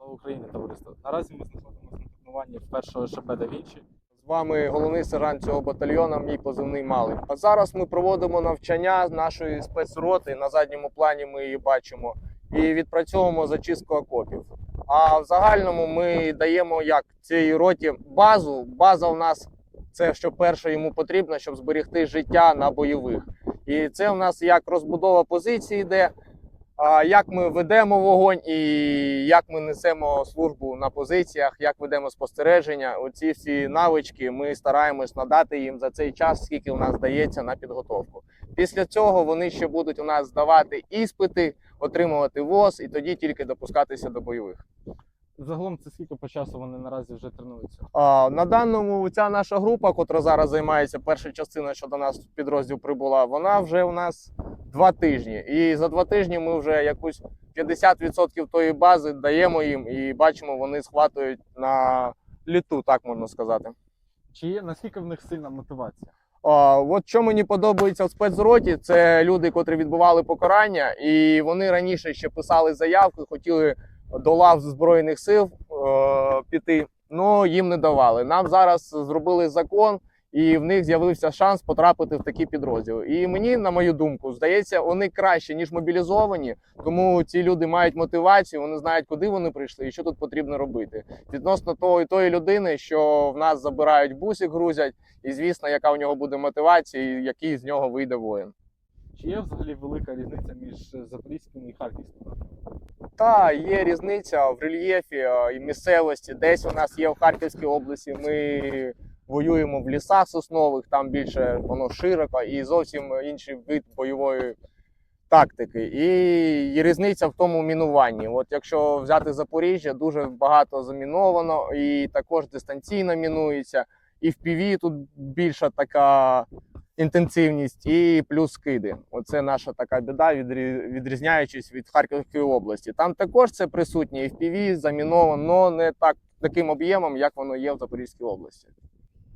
Слава Україні, товариство. Наразі ми знаходимося на тренуванні першого ШБ «Да Вінчі». З вами головний сержант цього батальйону, мій позивний малий. А зараз ми проводимо навчання нашої спецроти. На задньому плані ми її бачимо і відпрацьовуємо зачистку окопів. А в загальному ми даємо як цій роті базу. База у нас це що перше йому потрібно, щоб зберегти життя на бойових. І це у нас як розбудова позиції йде. Як ми ведемо вогонь і як ми несемо службу на позиціях, як ведемо спостереження, оці всі навички ми стараємось надати їм за цей час, скільки у нас дається на підготовку. Після цього вони ще будуть у нас здавати іспити, отримувати ВОЗ і тоді тільки допускатися до бойових. Загалом це скільки по часу вони наразі вже тренуються? А, на даному ця наша група, котра зараз займається, перша частина, що до нас в підрозділ прибула, вона вже у нас два тижні. І за два тижні ми вже якусь 50% тої бази даємо їм і бачимо, вони схватують на літу, так можна сказати. Чи є наскільки в них сильна мотивація? А, от що мені подобається в спецроті, це люди, котрі відбували покарання, і вони раніше ще писали заявки, хотіли до лав Збройних сил е, піти, але їм не давали. Нам зараз зробили закон, і в них з'явився шанс потрапити в такі підрозділи. І мені, на мою думку, здається, вони краще ніж мобілізовані, тому ці люди мають мотивацію, вони знають, куди вони прийшли і що тут потрібно робити. Відносно того, тої людини, що в нас забирають бусик, грузять, і звісно, яка у нього буде мотивація, і який з нього вийде воїн. Чи є взагалі велика різниця між Запорізьким і Харківським? напрямком? Та є різниця в рельєфі е, і місцевості. Десь у нас є в Харківській області. Ми воюємо в лісах соснових, там більше воно широко і зовсім інший вид бойової тактики. І, і різниця в тому мінуванні. От якщо взяти Запоріжжя, дуже багато заміновано, і також дистанційно мінується. І в ПІВі тут більша така інтенсивність, і плюс скиди. Оце наша така біда, відрі- відрізняючись від Харківської області. Там також це присутнє і в ПІВі заміновано, але не так таким об'ємом, як воно є в Запорізькій області.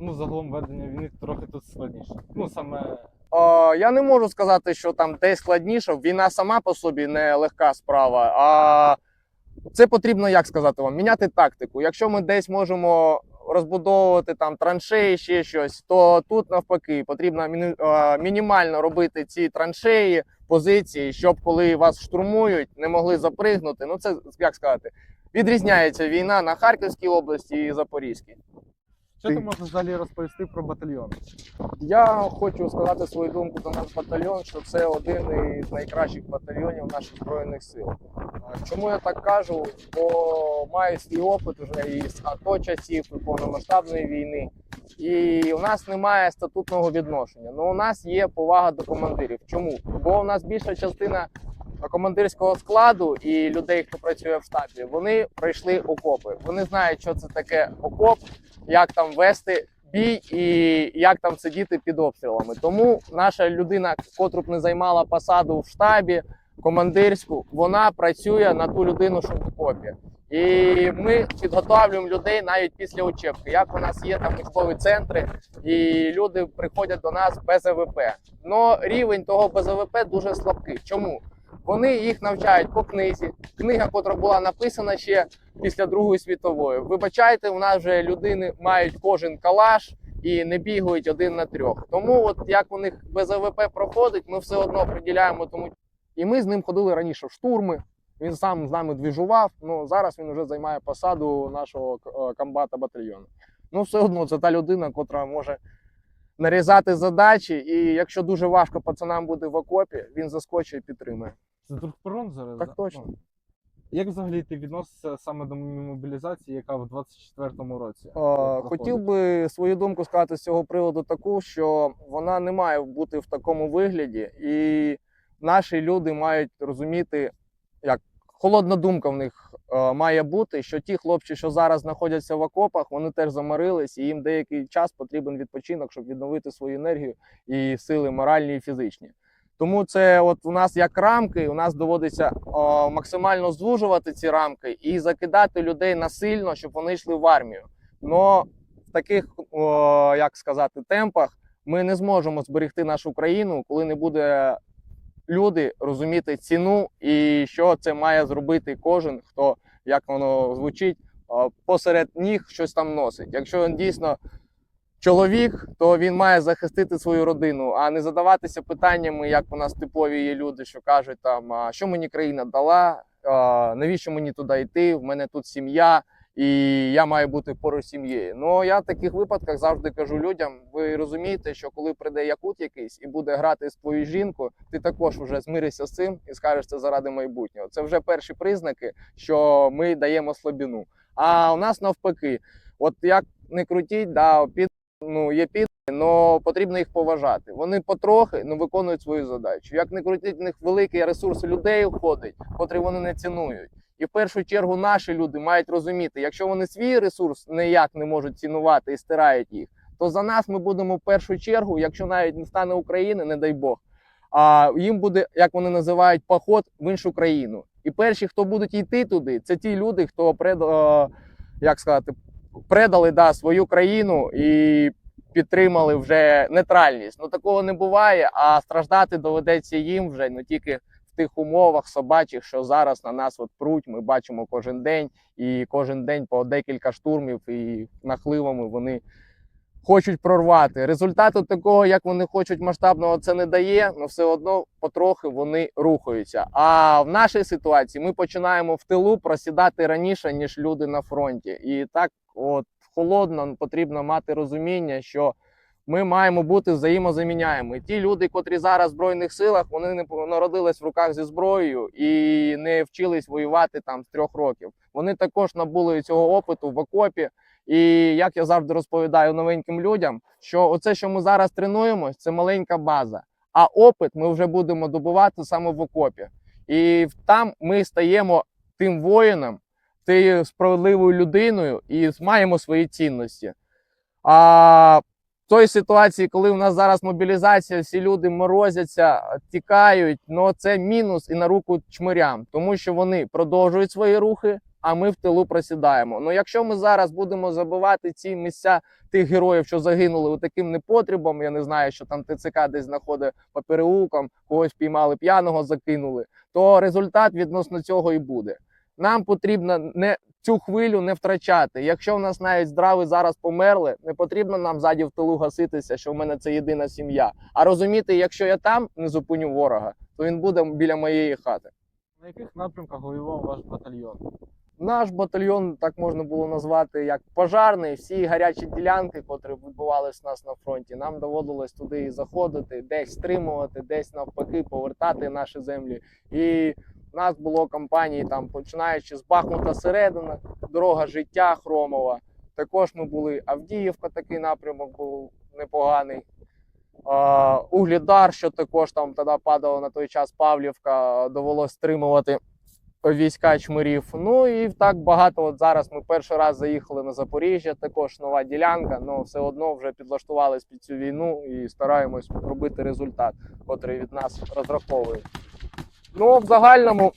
Ну, загалом ведення війни трохи тут складніше. Ну, саме Е, я не можу сказати, що там десь складніше. Війна сама по собі не легка справа. А це потрібно, як сказати вам, міняти тактику. Якщо ми десь можемо розбудовувати там траншеї, ще щось, то тут навпаки потрібно міні- мінімально робити ці траншеї, позиції, щоб коли вас штурмують, не могли запригнути. Ну це як сказати, відрізняється війна на Харківській області і Запорізькій. Що Ти- можеш взагалі розповісти про батальйон? Я хочу сказати свою думку про наш батальйон, що це один із найкращих батальйонів наших збройних сил. Чому я так кажу? Бо маю свій опит вже із АТО часів і повномасштабної війни. І у нас немає статутного відношення. Ну у нас є повага до командирів. Чому? Бо у нас більша частина командирського складу і людей, хто працює в штабі, вони пройшли окопи. Вони знають, що це таке окоп, як там вести бій і як там сидіти під обстрілами. Тому наша людина, котру б не займала посаду в штабі командирську, вона працює на ту людину, що в окопі. І ми підготовлюємо людей навіть після учебки. Як у нас є там військові центри, і люди приходять до нас без АВП. Но рівень того без АВП дуже слабкий. Чому? Вони їх навчають по книзі. Книга, котра була написана ще після Другої світової. Вибачайте, у нас вже людини мають кожен калаш і не бігають один на трьох. Тому, от як у них без АВП проходить, ми все одно приділяємо тому. І ми з ним ходили раніше в штурми. Він сам з нами двіжував. Ну зараз він вже займає посаду нашого е, комбата батальйону. Ну, все одно це та людина, котра може нарізати задачі, і якщо дуже важко пацанам буде в окопі, він заскочить і підтримує. Це Другпрон зараз? Так точно. Ну. Як взагалі ти відносишся саме до мобілізації, яка в 24-му році? Е. Хотів би свою думку сказати з цього приводу таку, що вона не має бути в такому вигляді, і наші люди мають розуміти, як холодна думка в них е, має бути, що ті хлопці, що зараз знаходяться в окопах, вони теж заморились, і їм деякий час потрібен відпочинок, щоб відновити свою енергію і сили моральні і фізичні. Тому це от у нас як рамки, у нас доводиться о, максимально звужувати ці рамки і закидати людей насильно, щоб вони йшли в армію. Но в таких, о, як сказати, темпах ми не зможемо зберегти нашу країну, коли не буде люди розуміти ціну і що це має зробити кожен, хто як воно звучить, а, посеред ніг щось там носить. Якщо він дійсно чоловік, то він має захистити свою родину, а не задаватися питаннями, як у нас типові є люди, що кажуть там, а що мені країна дала, а, навіщо мені туди йти? В мене тут сім'я, і я маю бути поруч сім'єю. Ну я в таких випадках завжди кажу людям: ви розумієте, що коли прийде якут якийсь і буде грати з твою жінку, ти також вже змиришся з цим і скажеш це заради майбутнього. Це вже перші признаки, що ми даємо слабину. А у нас навпаки, от як не крутіть, да, під ну є під. але потрібно їх поважати. Вони потрохи ну, виконують свою задачу. Як не крутить, в них великий ресурс людей входить, котрі вони не цінують. І в першу чергу наші люди мають розуміти, якщо вони свій ресурс ніяк не можуть цінувати і стирають їх, то за нас ми будемо в першу чергу, якщо навіть не стане України, не дай Бог. А їм буде, як вони називають, поход в іншу країну. І перші, хто будуть йти туди, це ті люди, хто е, як сказати, предали да, свою країну і підтримали вже нейтральність. Ну такого не буває, а страждати доведеться їм вже не тільки в тих умовах собачих, що зараз на нас от пруть. Ми бачимо кожен день, і кожен день по декілька штурмів і нахливами вони. Хочуть прорвати результату такого, як вони хочуть масштабного, це не дає, але все одно потрохи вони рухаються. А в нашій ситуації ми починаємо в тилу просідати раніше ніж люди на фронті, і так, от холодно, потрібно мати розуміння, що ми маємо бути взаємозаміняємо. Ті люди, котрі зараз в збройних силах, вони не народились в руках зі зброєю і не вчились воювати там з трьох років. Вони також набули цього опиту в окопі. І як я завжди розповідаю новеньким людям, що оце, що ми зараз тренуємось, це маленька база. А опит ми вже будемо добувати саме в окопі. І там ми стаємо тим воїном, тією справедливою людиною і маємо свої цінності. А в той ситуації, коли в нас зараз мобілізація, всі люди морозяться, тікають, ну це мінус і на руку чмирям, тому що вони продовжують свої рухи, а ми в тилу просідаємо. Ну якщо ми зараз будемо забивати ці місця тих героїв, що загинули таким непотребом, я не знаю, що там ТЦК десь знаходить по переулкам, когось піймали п'яного, закинули, то результат відносно цього і буде. Нам потрібно не цю хвилю не втрачати. Якщо в нас навіть здраві зараз померли, не потрібно нам ззаді в тилу гаситися, що в мене це єдина сім'я. А розуміти, якщо я там не зупиню ворога, то він буде біля моєї хати. На яких напрямках воював ваш батальйон? Наш батальйон так можна було назвати як пожарний. Всі гарячі ділянки, котрі відбувалися у нас на фронті, нам доводилось туди і заходити, десь стримувати, десь навпаки повертати наші землі. І в нас було кампанії там, починаючи з Бахмута середина, дорога життя Хромова. Також ми були Авдіївка, такий напрямок був непоганий. Углідар, що також там тоді падало на той час Павлівка, довелось стримувати війська чмирів. Ну і так багато. От зараз ми перший раз заїхали на Запоріжжя, також нова ділянка, але все одно вже підлаштувались під цю війну і стараємось робити результат, котрий від нас розраховують. Ну, в загальному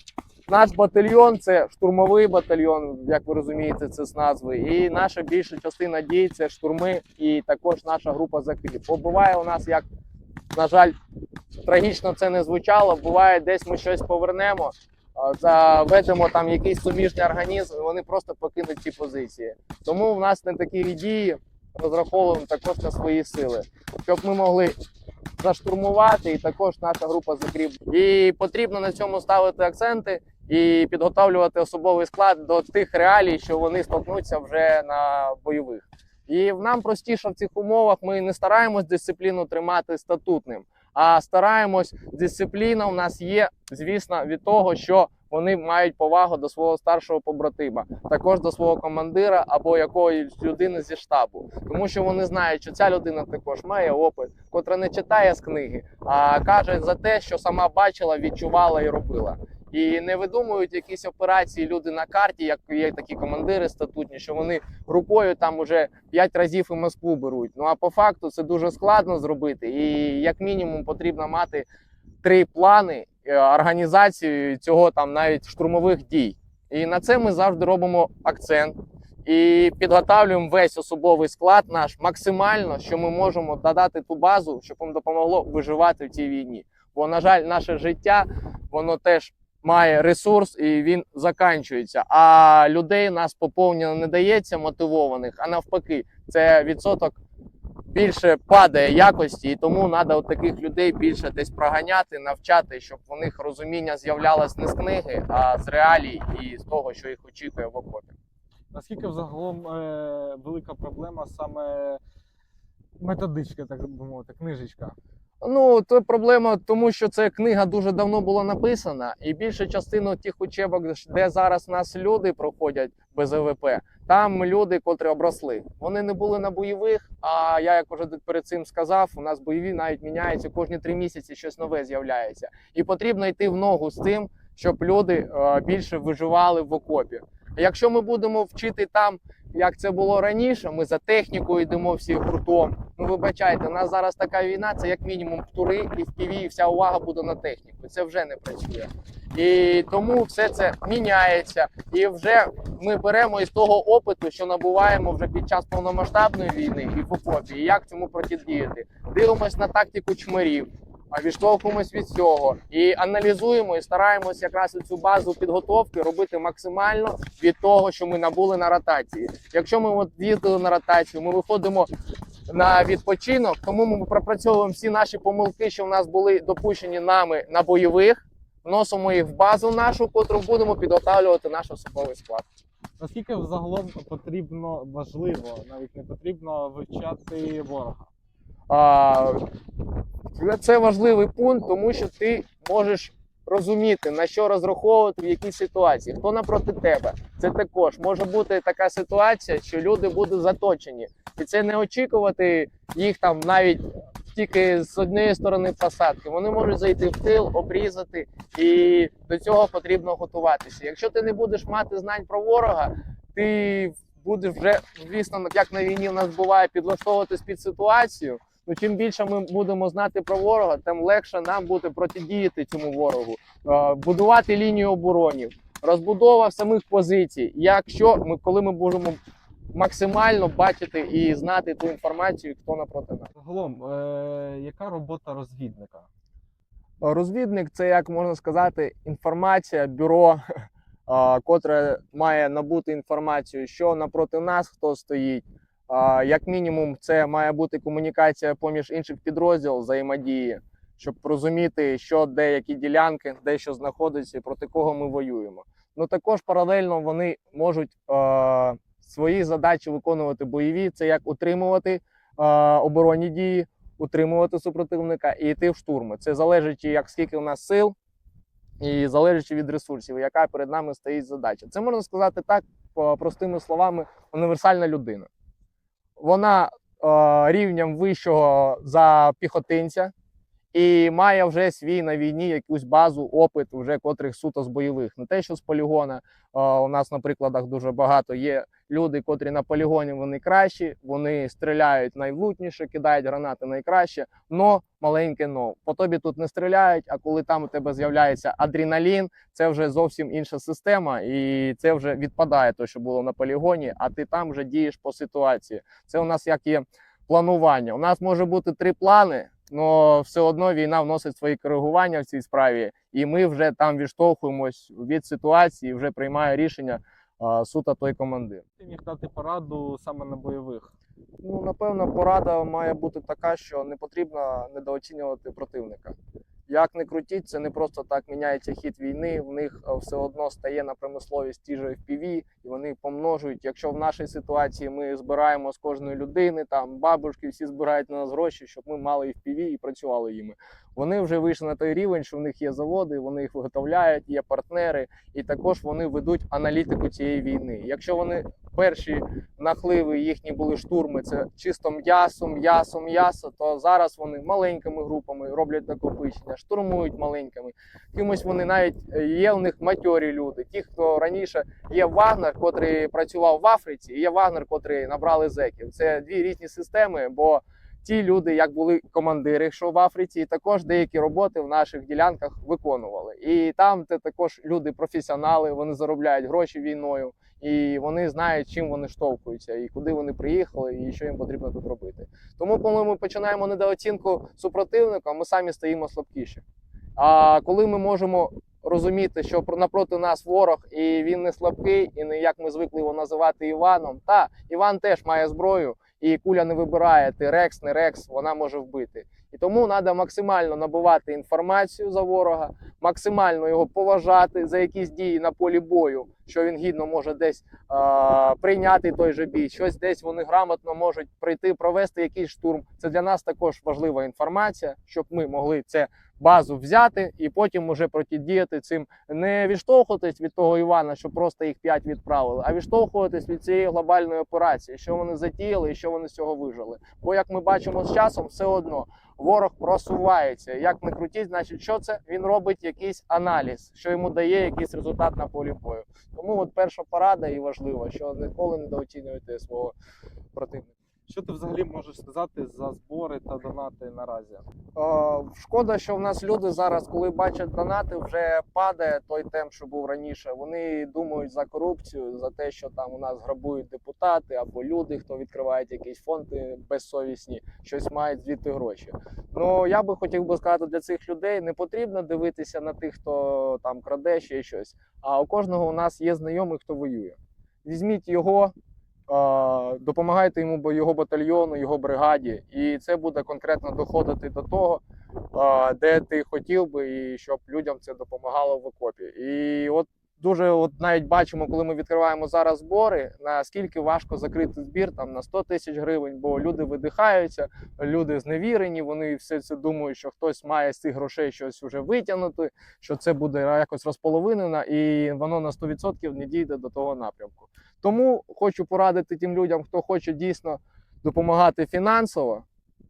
наш батальйон це штурмовий батальйон, як ви розумієте, це з назви. І наша більша частина дій це штурми, і також наша група закріп. Бо буває у нас, як на жаль, трагічно це не звучало. Буває, десь ми щось повернемо, заведемо там якийсь суміжний організм, і вони просто покинуть ці позиції. Тому в нас не такі дії розраховуємо також на свої сили, щоб ми могли заштурмувати, і також наша група закріп. І потрібно на цьому ставити акценти і підготовлювати особовий склад до тих реалій, що вони столкнуться вже на бойових. І нам простіше в цих умовах ми не стараємось дисципліну тримати статутним, а стараємось. Дисципліна у нас є, звісно, від того, що вони мають повагу до свого старшого побратима, також до свого командира або якоїсь людини зі штабу, тому що вони знають, що ця людина також має опит, котра не читає з книги, а каже за те, що сама бачила, відчувала і робила. І не видумують якісь операції люди на карті, як є такі командири статутні, що вони групою там уже п'ять разів і Москву беруть. Ну а по факту це дуже складно зробити, і як мінімум потрібно мати три плани е, організації цього там навіть штурмових дій. І на це ми завжди робимо акцент і підготовлюємо весь особовий склад наш максимально, що ми можемо додати ту базу, щоб їм допомогло виживати в цій війні. Бо, на жаль, наше життя воно теж має ресурс і він заканчується. А людей нас поповнено не дається мотивованих, а навпаки, це відсоток більше падає якості, і тому треба таких людей більше десь проганяти, навчати, щоб у них розуміння з'являлось не з книги, а з реалій і з того, що їх очікує в окопі. Наскільки взагалом е, велика проблема саме методичка, так би мовити, книжечка? Ну, це проблема, тому що ця книга дуже давно була написана, і більша частина тих учебок, де зараз нас люди проходять без ЕВП, там люди, котрі обросли. Вони не були на бойових. А я, як вже перед цим сказав, у нас бойові навіть міняються кожні три місяці, щось нове з'являється. І потрібно йти в ногу з тим, щоб люди е, більше виживали в окопі. Якщо ми будемо вчити там, як це було раніше, ми за технікою йдемо всі гуртом. Ну вибачайте, у нас зараз така війна, це як мінімум птури і в піві, і вся увага буде на техніку. Це вже не працює. І тому все це міняється. І вже ми беремо із того опиту, що набуваємо вже під час повномасштабної війни і в окопі, і як цьому протидіяти. Дивимось на тактику чмирів. А відштовхуємось від цього і аналізуємо і стараємось якраз цю базу підготовки робити максимально від того, що ми набули на ротації. Якщо ми от їздили на ротацію, ми виходимо на відпочинок, тому ми пропрацьовуємо всі наші помилки, що в нас були допущені нами на бойових, вносимо їх в базу нашу, котру будемо підготовлювати наш особовий склад. Наскільки взагалом потрібно важливо, навіть не потрібно вивчати ворога? А, це важливий пункт, тому що ти можеш розуміти, на що розраховувати в якій ситуації, хто напроти тебе. Це також може бути така ситуація, що люди будуть заточені, і це не очікувати їх там навіть тільки з однієї сторони посадки. Вони можуть зайти в тил, обрізати, і до цього потрібно готуватися. Якщо ти не будеш мати знань про ворога, ти будеш вже, звісно, як на війні в нас буває, підлаштовуватись під ситуацію. Ну, чим більше ми будемо знати про ворога, тим легше нам буде протидіяти цьому ворогу, будувати лінію оборонів, розбудова самих позицій. Якщо ми, коли ми можемо максимально бачити і знати ту інформацію, хто напроти нас. Загалом, е, яка робота розвідника? Розвідник це, як можна сказати, інформація, бюро, котре має набути інформацію, що напроти нас хто стоїть. Як мінімум, це має бути комунікація поміж інших підрозділів взаємодії, щоб розуміти, що де які ділянки, де що знаходиться проти кого ми воюємо. Ну також паралельно вони можуть е, свої задачі виконувати бойові. Це як утримувати е, оборонні дії, утримувати супротивника і йти в штурми. Це залежить, як скільки у нас сил, і залежить від ресурсів, яка перед нами стоїть задача. Це можна сказати так, простими словами, універсальна людина. Вона е, рівнем вищого за піхотинця і має вже свій на війні якусь базу, опит, вже котрих суто з бойових. Не те, що з полігона. У нас на прикладах дуже багато є люди, котрі на полігоні вони кращі, вони стріляють найвлутніше, кидають гранати найкраще, но маленьке но. По тобі тут не стріляють, а коли там у тебе з'являється адреналін, це вже зовсім інша система, і це вже відпадає те, що було на полігоні, а ти там вже дієш по ситуації. Це у нас як є планування. У нас може бути три плани, але все одно війна вносить свої коригування в цій справі, і ми вже там відштовхуємось від ситуації, вже приймає рішення а, суто той командир. Ти міг дати пораду саме на бойових. Ну, напевно, порада має бути така, що не потрібно недооцінювати противника. Як не крутіть, це не просто так міняється хід війни. В них е, все одно стає на промисловість ті ж FPV, і вони помножують. Якщо в нашій ситуації ми збираємо з кожної людини, там бабушки всі збирають на нас гроші, щоб ми мали FPV і працювали їми. Вони вже вийшли на той рівень, що в них є заводи, вони їх виготовляють, є партнери, і також вони ведуть аналітику цієї війни. Якщо вони перші нахливи їхні були штурми, це чисто м'ясо, м'ясо, м'ясо, то зараз вони маленькими групами роблять накопичення, штурмують маленькими. Кимось вони навіть е, є у них матьорі люди. Ті, хто раніше є Вагнер, котрий працював в Африці, і є Вагнер, котрий набрали зеків. Це дві різні системи, бо ті люди, як були командири, що в Африці, і також деякі роботи в наших ділянках виконували. І там це також люди професіонали, вони заробляють гроші війною, і вони знають, чим вони штовхуються, і куди вони приїхали, і що їм потрібно тут робити. Тому, коли ми починаємо недооцінку супротивника, ми самі стаємо слабкіші. А коли ми можемо розуміти, що напроти нас ворог, і він не слабкий, і не як ми звикли його називати Іваном. Та Іван теж має зброю, і куля не вибирає ти рекс, не рекс, вона може вбити. І тому треба максимально набувати інформацію за ворога, максимально його поважати за якісь дії на полі бою, що він гідно може десь а, прийняти той же бій, щось десь вони грамотно можуть прийти, провести якийсь штурм. Це для нас також важлива інформація, щоб ми могли це базу взяти і потім уже протидіяти цим, не відштовхуватись від того Івана, що просто їх п'ять відправили, а відштовхуватись від цієї глобальної операції, що вони затіяли і що вони з цього вижили. Бо як ми бачимо з часом, все одно ворог просувається. Як не крутіть, значить, що це він робить якийсь аналіз, що йому дає якийсь результат на полі бою. Тому от перша порада і важлива, що ніколи недооцінюйте свого противника. Що ти взагалі можеш сказати за збори та донати наразі? Е, Шкода, що в нас люди зараз, коли бачать донати, вже падає той темп, що був раніше. Вони думають за корупцію, за те, що там у нас грабують депутати або люди, хто відкривають якісь фонди безсовісні, щось мають звідти гроші. Ну я би хотів би сказати для цих людей, не потрібно дивитися на тих, хто там краде ще щось. А у кожного у нас є знайомий, хто воює. Візьміть його. Допомагайте йому його батальйону, його бригаді, і це буде конкретно доходити до того, де ти хотів би, і щоб людям це допомагало в окопі. І от дуже от навіть бачимо, коли ми відкриваємо зараз збори, наскільки важко закрити збір там на 100 тисяч гривень, бо люди видихаються, люди зневірені, вони все це думають, що хтось має з цих грошей щось вже витягнути, що це буде якось розполовинено, і воно на 100% не дійде до того напрямку. Тому хочу порадити тим людям, хто хоче дійсно допомагати фінансово,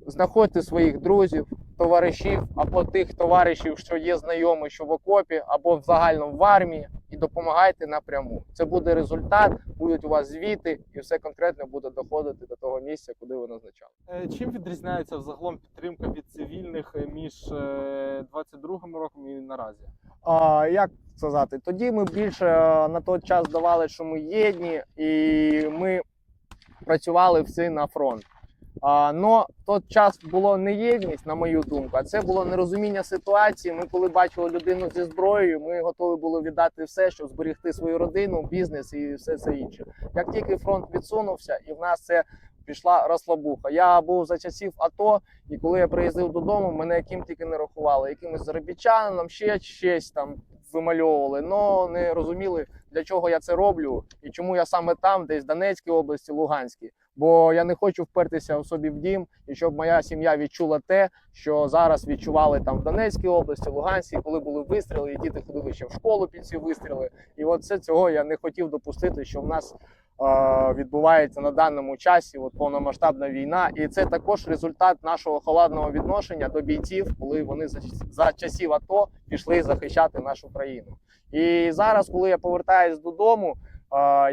знаходьте своїх друзів, товаришів або тих товаришів, що є знайомі, що в окопі, або в загальному в армії, і допомагайте напряму. Це буде результат, будуть у вас звіти, і все конкретно буде доходити до того місця, куди ви назначали. Е, Чим відрізняється взагалом підтримка від цивільних е, між е, 22-м роком і наразі? А, як сказати, тоді ми більше е, на той час давали, що ми єдні, і ми працювали всі на фронт. Но в той час було не єдність, на мою думку, а це було нерозуміння ситуації. Ми, коли бачили людину зі зброєю, ми готові були віддати все, щоб зберегти свою родину, бізнес і все це інше. Як тільки фронт відсунувся, і в нас це пішла розслабуха. Я був за часів АТО, і коли я приїздив додому, мене яким тільки не рахували, якимось заробітчанином, ще щось там вимальовували, але не розуміли, для чого я це роблю і чому я саме там, десь в Донецькій області, Луганській. Бо я не хочу впертися в собі в дім, і щоб моя сім'я відчула те, що зараз відчували там в Донецькій області, Луганській, коли були вистріли, і діти ходили ще в школу під ці вистріли. І от це цього я не хотів допустити, що в нас відбувається на даному часі от повномасштабна війна, і це також результат нашого холодного відношення до бійців, коли вони за, за часів АТО пішли захищати нашу країну. І зараз, коли я повертаюсь додому,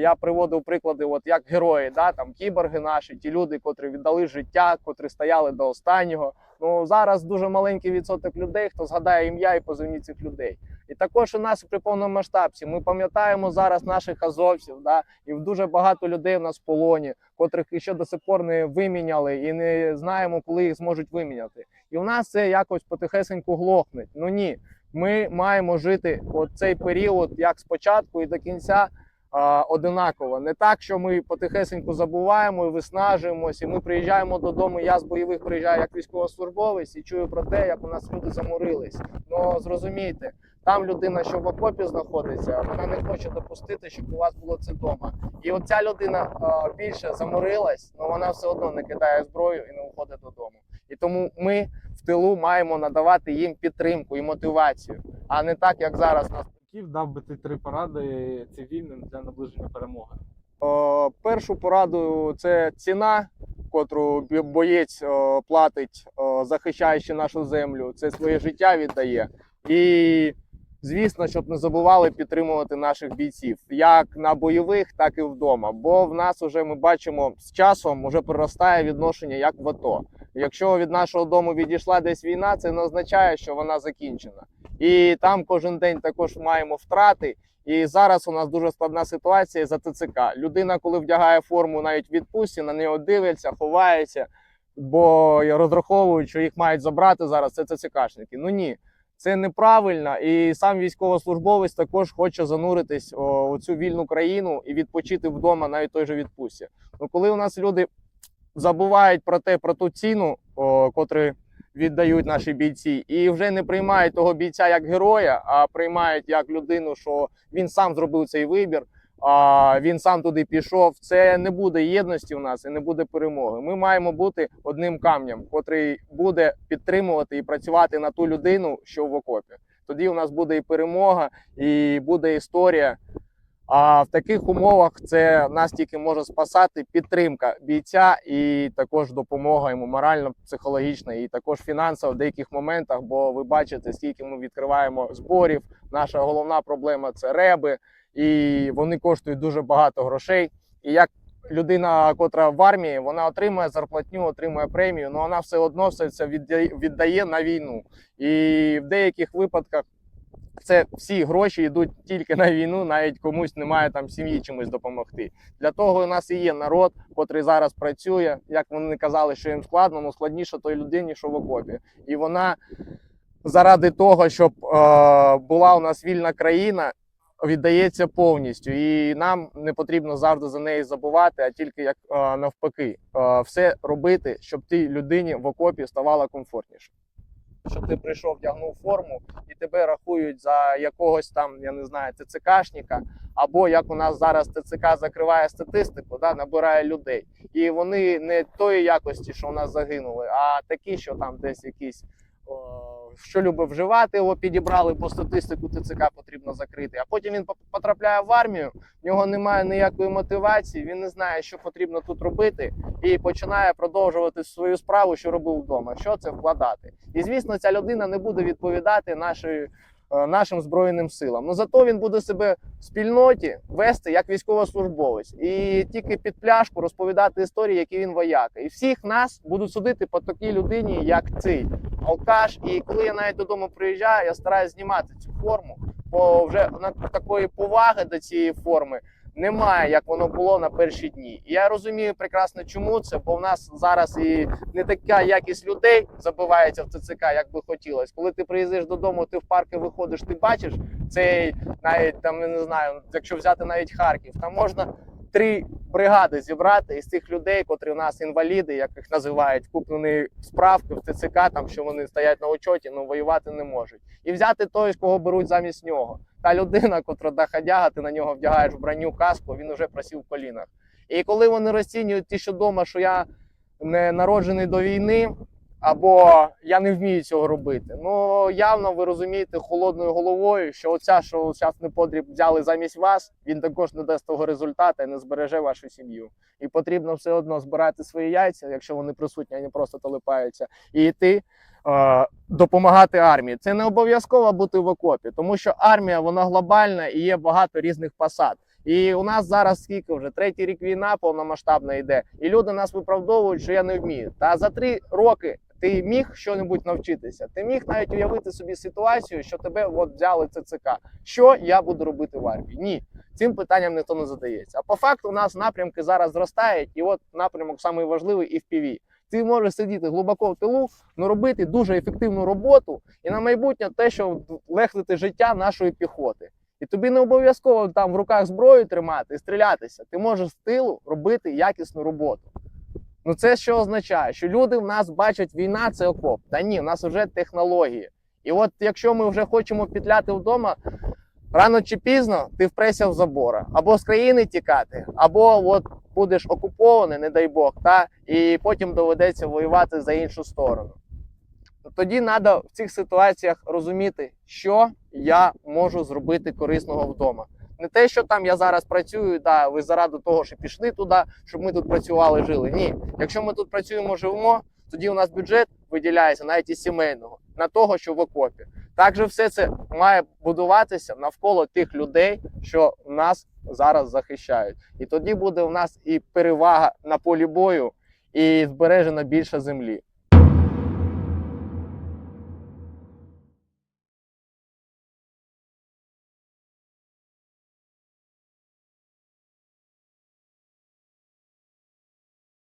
я приводив приклади, от як герої, да, там кіборги наші, ті люди, котрі віддали життя, котрі стояли до останнього. Ну зараз дуже маленький відсоток людей, хто згадає ім'я і позивні цих людей. І також у нас при повномасштабці ми пам'ятаємо зараз наших азовців, да, і дуже багато людей в нас в полоні, котрих ще до сих пор не виміняли, і не знаємо, коли їх зможуть виміняти. І у нас це якось потихесеньку глохне. Ну ні, ми маємо жити от цей період як спочатку і до кінця. Одинаково, не так, що ми потихесеньку забуваємо і виснажуємось, і ми приїжджаємо додому. Я з бойових приїжджаю як військовослужбовець і чую про те, як у нас люди заморились. Ну зрозумійте, там людина, що в окопі знаходиться, вона не хоче допустити, щоб у вас було це вдома. І от ця людина а, більше заморилась, але вона все одно не кидає зброю і не уходить додому. І тому ми в тилу маємо надавати їм підтримку і мотивацію, а не так, як зараз нас. Які дав би ти три поради цивільним для наближення перемоги? О, першу пораду це ціна, котру боєць о, платить, о, захищаючи нашу землю. Це своє життя віддає. І звісно, щоб не забували підтримувати наших бійців як на бойових, так і вдома. Бо в нас вже ми бачимо з часом вже приростає відношення як в АТО. Якщо від нашого дому відійшла десь війна, це не означає, що вона закінчена. І там кожен день також маємо втрати. І зараз у нас дуже складна ситуація за ТЦК. Людина, коли вдягає форму навіть відпустці, на нього дивляться, ховається, бо розраховують, що їх мають забрати зараз. Це ТЦКшники. Ну ні. Це неправильно, і сам військовослужбовець також хоче зануритись о, у цю вільну країну і відпочити вдома навіть той же відпустці. Ну, коли у нас люди забувають про те, про ту ціну, о, котрі віддають наші бійці, і вже не приймають того бійця як героя, а приймають як людину, що він сам зробив цей вибір. А він сам туди пішов. Це не буде єдності в нас і не буде перемоги. Ми маємо бути одним камнем, котрий буде підтримувати і працювати на ту людину, що в окопі. Тоді у нас буде і перемога, і буде історія. А в таких умовах це нас тільки може спасати підтримка бійця і також допомога йому морально, психологічна, і також фінансово в деяких моментах. Бо ви бачите, скільки ми відкриваємо зборів. Наша головна проблема це реби, і вони коштують дуже багато грошей. І як людина, котра в армії, вона отримує зарплатню, отримує премію, але вона все одно все це віддає, на війну. І в деяких випадках це всі гроші йдуть тільки на війну, навіть комусь немає там сім'ї чимось допомогти. Для того у нас і є народ, котрий зараз працює. Як вони казали, що їм складно, але складніше той людині, що в окопі. І вона заради того, щоб е, була у нас вільна країна, віддається повністю. І нам не потрібно завжди за неї забувати, а тільки як навпаки, все робити, щоб тій людині в окопі ставало комфортніше. Щоб ти прийшов, вдягнув форму і тебе рахують за якогось там, я не знаю, ТЦКшника, або як у нас зараз ТЦК закриває статистику, да, набирає людей. І вони не тої якості, що у нас загинули, а такі, що там десь якісь. О, що любив вживати, його підібрали, бо статистику ТЦК потрібно закрити. А потім він потрапляє в армію, в нього немає ніякої мотивації, він не знає, що потрібно тут робити, і починає продовжувати свою справу, що робив вдома. Що це вкладати? І звісно, ця людина не буде відповідати нашої, е, нашим збройним силам. Ну зато він буде себе в спільноті вести як військовослужбовець і тільки під пляшку розповідати історії, які він вояка. І всіх нас будуть судити по такій людині, як цей алкаш. І коли я навіть додому приїжджаю, я стараюся знімати цю форму, бо вже на такої поваги до цієї форми немає, як воно було на перші дні. І я розумію прекрасно, чому це, бо в нас зараз і не така якість людей забивається в ТЦК, як би хотілося. Коли ти приїздиш додому, ти в парки виходиш, ти бачиш цей навіть там не знаю, якщо взяти навіть Харків, там можна три бригади зібрати із тих людей, котрі у нас інваліди, як їх називають, куплені справки в ТЦК, там що вони стоять на очоті, але воювати не можуть. І взяти той, кого беруть замість нього. Та людина, котра доходяга, ти на нього вдягаєш броню, каску, він вже просів в колінах. І коли вони розцінюють ті, що вдома, що я не народжений до війни, або я не вмію цього робити. Ну явно ви розумієте холодною головою, що оця, що зараз неподріб взяли замість вас, він також не дасть того результату і не збереже вашу сім'ю. І потрібно все одно збирати свої яйця, якщо вони присутні, а не просто толипаються, і йти. Е, Допомагати армії це не обов'язково бути в окопі, тому що армія вона глобальна і є багато різних посад. І у нас зараз скільки вже третій рік війна повномасштабна йде, і люди нас виправдовують, що я не вмію. Та за три роки ти міг що-небудь навчитися. Ти міг навіть уявити собі ситуацію, що тебе от взяли ЦЦК. Що я буду робити в армії? Ні, цим питанням ніхто не задається. А по факту у нас напрямки зараз зростають, і от напрямок самий важливий і в ПІВІ. Ти можеш сидіти глибоко в тилу, але робити дуже ефективну роботу і на майбутнє те, що легнути життя нашої піхоти. І тобі не обов'язково там в руках зброю тримати і стрілятися. Ти можеш з тилу робити якісну роботу. Ну це що означає? Що люди в нас бачать війна це окоп. Та ні, в нас вже технології. І от якщо ми вже хочемо петляти вдома, рано чи пізно ти впреся в забора. Або з країни тікати, або от будеш окупований, не дай Бог, та, і потім доведеться воювати за іншу сторону. Тоді треба в цих ситуаціях розуміти, що я можу зробити корисного вдома. Не те, що там я зараз працюю, да, ви заради того, що пішли туди, щоб ми тут працювали, жили. Ні, якщо ми тут працюємо, живемо, тоді у нас бюджет виділяється навіть із сімейного на того, що в окопі. Також все це має будуватися навколо тих людей, що нас зараз захищають. І тоді буде у нас і перевага на полі бою, і збережена більше землі.